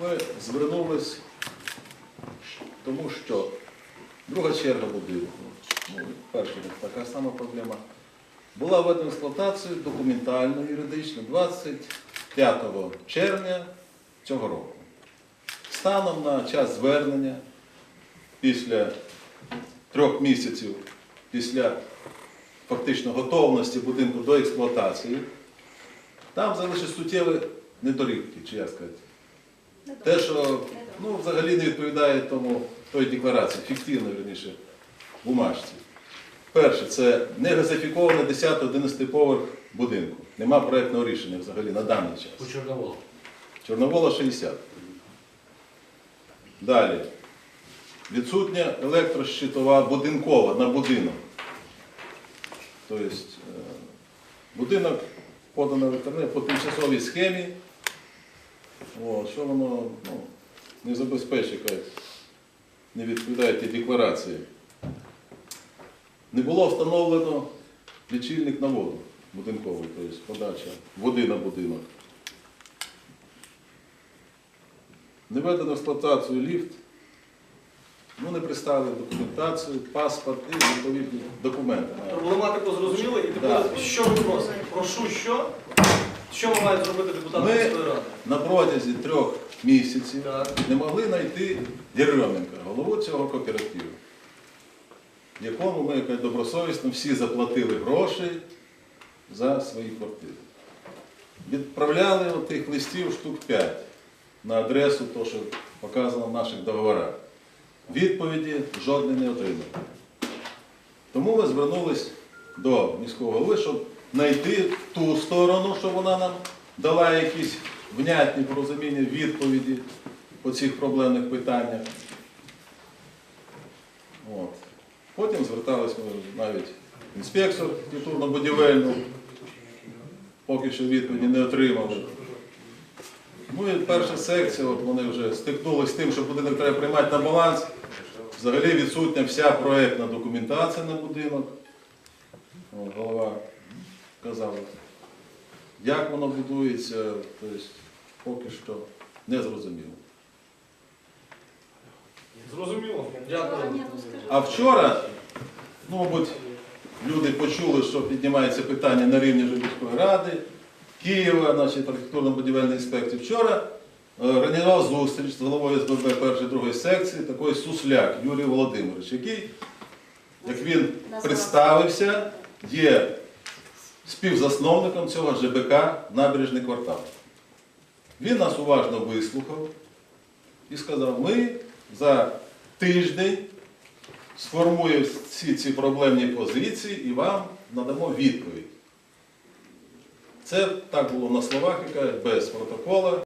Ми звернулись, тому що друга черга будинку, ну, перша така сама проблема, була введена експлуатацію документально, юридично 25 червня цього року. Станом на час звернення після трьох місяців після фактично готовності будинку до експлуатації, там залишились суттєві недорівки, чи як сказати. Те, що ну, взагалі не відповідає тому той декларації, фіктивно, верніше, бумажці. Перше, це не газифікований 10-11 поверх будинку. Нема проєктного рішення взагалі на даний час. По Чорноволу. Чорновола 60. Далі. Відсутня електрощитова будинкова на будинок. Тобто е, будинок подано в інтернет по тимчасовій схемі. О, що воно ну, не забезпечує, не відповідає тій декларації. Не було встановлено лічильник на воду будинковий, тобто подача води на будинок. Не введено в експлуатацію ліфт, ну не представили документацію, паспорт і відповідні документи. Проблематику зрозуміли і тепер Да. що ви просите? Прошу що? Що ви мають зробити депутати Ми- міської ради? На протязі трьох місяців не могли знайти Єрьоменка, голову цього кооперативу, якому ми як добросовісно всі заплатили гроші за свої квартири. Відправляли тих листів штук 5 на адресу, то, що показано в наших договорах. Відповіді жодної не отримали. Тому ми звернулись до міського голови, щоб знайти ту сторону, що вона нам дала якісь внятні порозуміння, відповіді по цих проблемних питаннях. От. Потім звертались ми навіть інспектор культурно-будівельну, поки що відповіді не отримали. Ну і перша секція, от вони вже стикнулися з тим, що будинок треба приймати на баланс. Взагалі відсутня вся проєктна документація на будинок. От, голова казав, як воно будується, тобто поки що не зрозуміло. Зрозуміло. Дякую. А вчора, ну, мабуть, люди почули, що піднімається питання на рівні вже ради, Києва, значить, архітектурно-будівельної інспекції. Вчора е, організував зустріч з головою СББ першої другої секції, такий Сусляк Юрій Володимирович, який, як він представився, є співзасновником цього ЖБК Набережний квартал. Він нас уважно вислухав і сказав, ми за тиждень сформуємо всі ці проблемні позиції і вам надамо відповідь. Це так було на словах, яка без протокола.